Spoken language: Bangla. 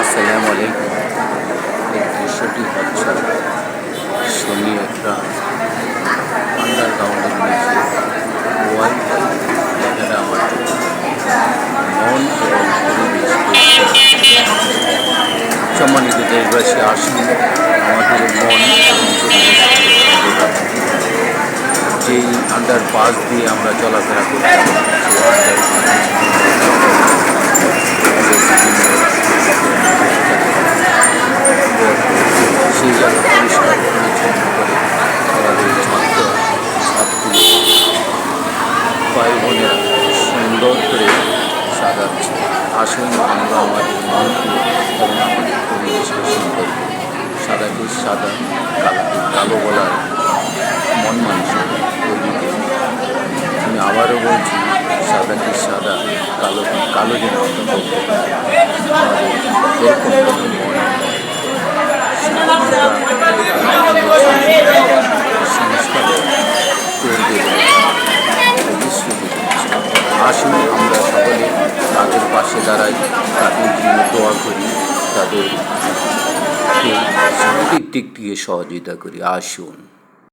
আসসালামু আলাইকুম। এই দৃশ্যটি হচ্ছে শনি একটা আন্ডারগ্রাউন্ডের নিচে মন এবং পরিবেশ সম্মানিত আমাদের মন যেই আন্ডার পাস দিয়ে আমরা চলাফেরা করতাম ভাই বোনেরা সুন্দর করে সাজাচ্ছে আসুন আমরা আমাদের মনকে এবং আমাদের পরিবেশকে সুন্দর। সাদাকে সাদা কালোকে কালো বলার মন মানুষের আমি আবারও বলছি সাদাকে সাদা কালোকে কালো যেন। আমাদের এরকম কোনো মন সংস্কার তৈরি করে প্রতিশ্রুতি দিচ্ছে। আসুন আমরা সকলে দাঁড়াই তাদের জন্য দোয়া করি তাদের সার্বিক দিক দিয়ে সহযোগিতা করি। আসুন।